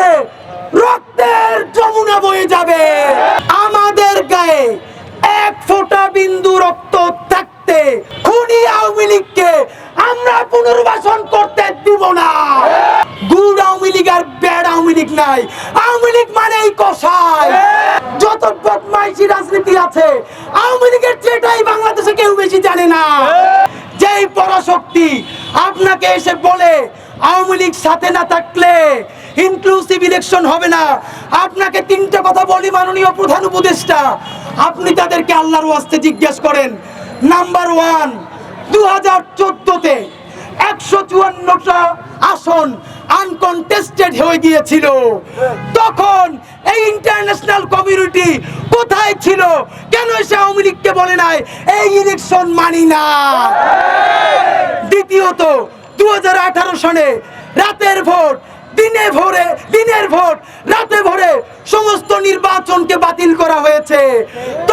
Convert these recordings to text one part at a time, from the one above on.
রয়েছে রক্তের যমুনা বয়ে যাবে। আমাদের গায়ে এক ফোঁটা বিন্দু রক্ত থাকতে খুনি আওয়ামী লীগকে আমরা পুনর্বাসন করতে দিব না। গুড় আওয়ামী লীগ আর ব্যাড আওয়ামী লীগ নাই। আওয়ামী লীগ মানেই কষায় যত বদমাইশি রাজনীতি আছে, আওয়ামী লীগের চেটাই বাংলাদেশে কেউ বেশি জানে না। যেই পরাশক্তি আপনাকে এসে বলে, আওয়ামী লীগ সাথে না থাকলে ইনক্লুসিভ ইলেকশন হবে না। আপনাকে তিনটা কথা বলি, মাননীয় প্রধান উপদেষ্টা। আপনি তাদেরকে আল্লাহর ওয়াস্তে জিজ্ঞেস করেন। নাম্বার ওয়ান দু হাজার চোদ্দতে একশো চুয়ান্নটা আসন আনকনটেস্টেড হয়ে গিয়েছিল। তখন এই ইন্টারন্যাশনাল কমিউনিটি কোথায় ছিল? কেন এসে আওয়ামী লীগকে বলে নাই? এই ইলেকশন মানি না। দ্বিতীয়ত দু সনে রাতের ভোট দিনে ভোরে, দিনের ভোট, রাতে ভোরে সমস্ত নির্বাচনকে বাতিল করা হয়েছে।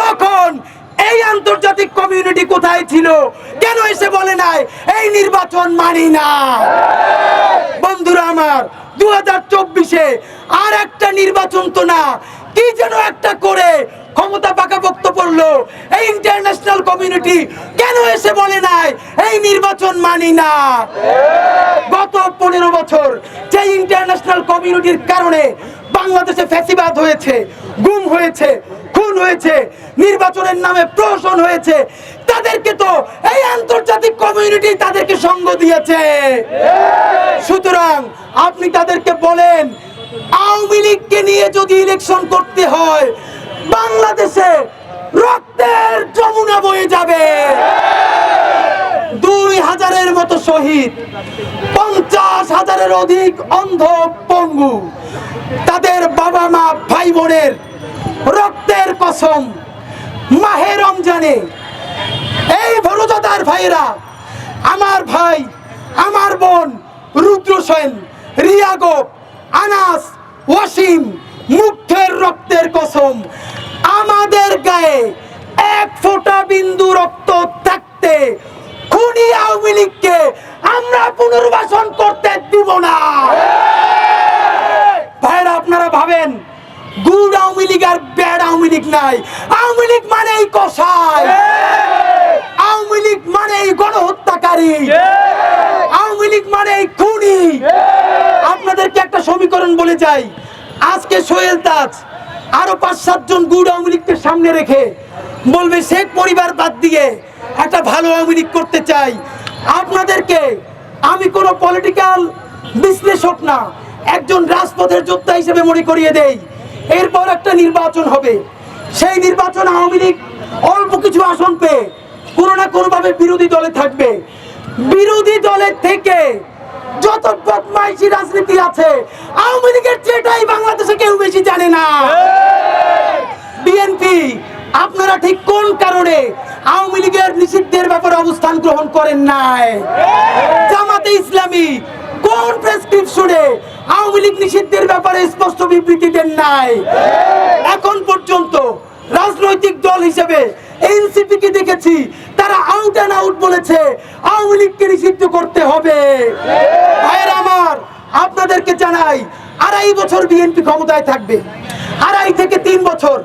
তখন এই আন্তর্জাতিক কমিউনিটি কোথায় ছিল? কেন এসে বলে নাই, এই নির্বাচন মানি না বন্ধুরা আমার দু হাজার চব্বিশে আর একটা নির্বাচন তো না। কি যেন একটা করে ক্ষমতা পাকাপোক্ত পড়ল। এই ইন্টারন্যাশনাল কমিউনিটি কেন এসে বলে নাই, এই নির্বাচন মানি না গত পনেরো বছর যে ইন্টারন্যাশনাল কমিউনিটির কারণে বাংলাদেশে ফ্যাসিবাদ হয়েছে, গুম হয়েছে, খুন হয়েছে, নির্বাচনের নামে প্রহসন হয়েছে, তাদেরকে তো এই আন্তর্জাতিক কমিউনিটি তাদেরকে সঙ্গ দিয়েছে। সুতরাং আপনি তাদেরকে বলেন, আওয়ামী লীগকে নিয়ে যদি ইলেকশন করতে হয়, বাংলাদেশে রক্তের যমুনা বয়ে যাবে। দুই হাজারের মতো শহীদ পঞ্চাশ হাজারের অধিক অন্ধ পঙ্গু। তাদের বাবা মা ভাই বোনের রক্তের কসম মাহে রমজানে। এই ভরদাদার ভাইরা আমার ভাই, আমার বোন রুদ্র সেন, রিয়া গোপ, আনাস, ওয়াসিম মুগ্ধের রক্তের কসম, আমাদের গায়ে এক ফোঁটা বিন্দু রক্ত থাকতে খুনি আওয়ামী লীগকে আমরা পুনর্বাসন করতে দিব না। ভাইরা, আপনারা ভাবেন, গুড আওয়ামী লীগ আর ব্যাড আওয়ামী লীগ নাই। আওয়ামী লীগ মানেই কষায় আওয়ামী লীগ মানেই গণহত্যাকারী। আওয়ামী লীগ মানেই খুনি। আপনাদেরকে একটা সমীকরণ বলে যাই। আজকে সোহেল তাজ আরও পাঁচ সাতজন গুড আওয়ামী লীগকে সামনে রেখে বলবে, শেখ পরিবার বাদ দিয়ে একটা ভালো আওয়ামী লীগ করতে চাই। আপনাদেরকে আমি কোনো পলিটিক্যাল বিশ্লেষক না, একজন রাজপথের যোদ্ধা হিসেবে মনে করিয়ে দেই। এরপর একটা নির্বাচন হবে। সেই নির্বাচন আওয়ামী লীগ অল্প কিছু আসন পেয়ে কোনো না কোনোভাবে বিরোধী দলে থাকবে। বিরোধী দলের থেকে যত বদমাইশি রাজনীতি আছে, আওয়ামী লীগের চেটাই বাংলাদেশে কেউ বেশি জানে না বিএনপি আপনারা ঠিক কোন কারণে আওয়ামী লীগের নিষিদ্ধের ব্যাপারে অবস্থান গ্রহণ করেন নাই। জামাতে ইসলামী কোন প্রেসক্রিপশনে আওয়ামী লীগ নিষিদ্ধের ব্যাপারে স্পষ্ট বিবৃতি দেন নাই? এখন পর্যন্ত রাজনৈতিক দল হিসেবে এনসিপি কে দেখেছি, তারা আউট অ্যান্ড আউট বলেছে, আওয়ামী লীগকে নিষিদ্ধ করতে হবে। ভাইয়ের আমার, আপনাদেরকে জানাই, আড়াই বছর বিএনপি ক্ষমতায় থাকবে। আড়াই থেকে তিন বছর।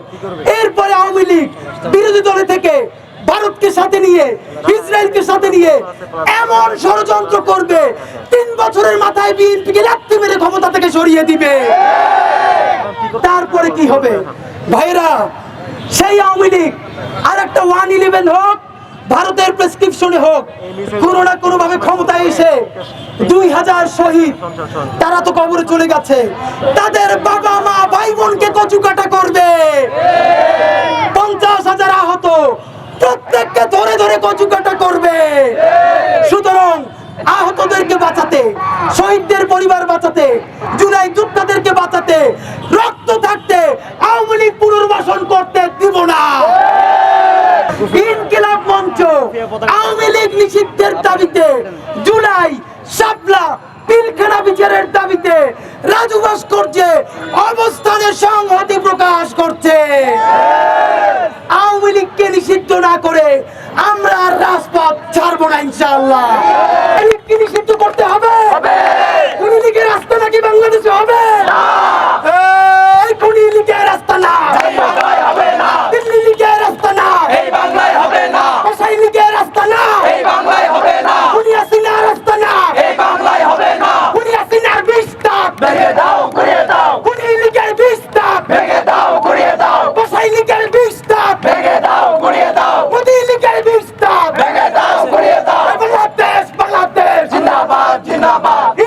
এরপরে আওয়ামী লীগ বিরোধী দলে থেকে ভারতকে সাথে নিয়ে, ইসরায়েলকে সাথে নিয়ে এমন ষড়যন্ত্র করবে, তিন বছরের মাথায় বিএনপিকে রাত্রি মেরে ক্ষমতা থেকে সরিয়ে দিবে। তারপরে কি হবে? ভাইরা সেই আওয়ামী লীগ আর একটা ওয়ান ইলেভেন হোক, ভারতের প্রেসক্রিপশনে হোক, কোনো না কোনো ভাবে ক্ষমতায় এসে দুই হাজার শহীদ, তারা তো কবরে চলে গেছে। তাদের বাবা মা ভাই বোনকে কচু কাটা করবে। পঞ্চাশ হাজার আহত প্রত্যেককে ধরে ধরে কচু কাটা করবে। সুতরাং আহতদেরকে বাঁচাতে, শহীদদের পরিবার বাঁচাতে, জুলাই যোদ্ধাদেরকে বাঁচাতে, রক্ত থাকতে আওয়ামী লীগ পুনর্বাসন করতে দিব না। ইনকিলাব মঞ্চ আওয়ামী লীগ নিষিদ্ধের দাবিতে জুলাই শাপলা পিলখানা বিচারের দাবিতে রাজু ভাস্কর্যে অবস্থানে সংহতি প্রকাশ করছে। আওয়ামী লীগকে নিষিদ্ধ না করে আমরা রাজপথ ছাড়বো না ইনশাআল্লাহ। ah da